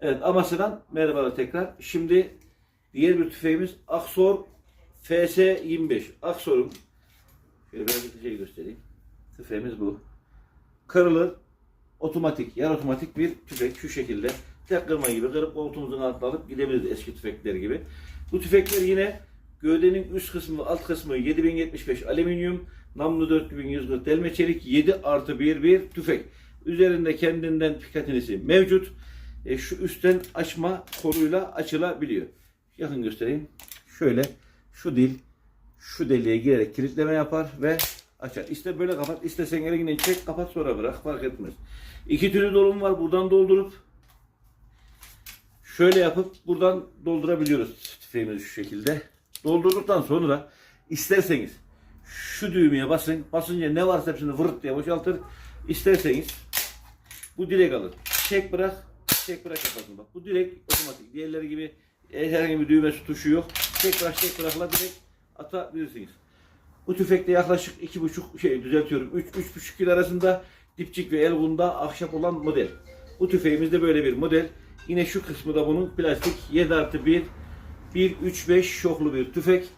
Evet Amasya'dan merhabalar tekrar. Şimdi diğer bir tüfeğimiz Aksor FS25. Aksor'un şöyle biraz bir şey göstereyim. Tüfeğimiz bu. Kırılır otomatik, yarı otomatik bir tüfek şu şekilde. Tek kırma gibi kırıp koltuğumuzun altına alıp gidebiliriz eski tüfekler gibi. Bu tüfekler yine gövdenin üst kısmı, alt kısmı 7075 alüminyum, namlu 4140 delme çelik, 7 artı 1 bir tüfek. Üzerinde kendinden pikatinisi mevcut. E, şu üstten açma koluyla açılabiliyor. Yakın göstereyim. Şöyle şu dil şu deliğe girerek kilitleme yapar ve açar. İşte böyle kapat, istesen elinden çek, kapat sonra bırak fark etmez. İki türlü dolum var. Buradan doldurup şöyle yapıp buradan doldurabiliyoruz tüfeğimizi şu şekilde. Doldurduktan sonra isterseniz şu düğmeye basın. Basınca ne varsa hepsini vırt diye boşaltır. İsterseniz bu direkt alır. Çek bırak, çek bırak yaparsın. Bak bu direkt otomatik. Diğerleri gibi herhangi bir düğmesi tuşu yok. Çek bırak, çek bırakla direkt atabilirsiniz. Bu tüfekte yaklaşık iki buçuk şey düzeltiyorum. Üç, üç buçuk kilo arasında dipçik ve el bunda ahşap olan model. Bu tüfeğimizde böyle bir model. Yine şu kısmı da bunun plastik 7 artı 1 1 3 5 şoklu bir tüfek.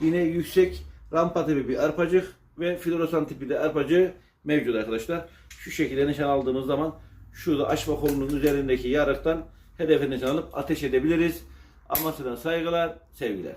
Yine yüksek rampa tipi bir arpacık ve floresan tipi de arpacığı mevcut arkadaşlar. Şu şekilde nişan aldığımız zaman şurada açma kolunun üzerindeki yarıktan hedefe nişan alıp ateş edebiliriz. Amasya'dan saygılar, sevgiler.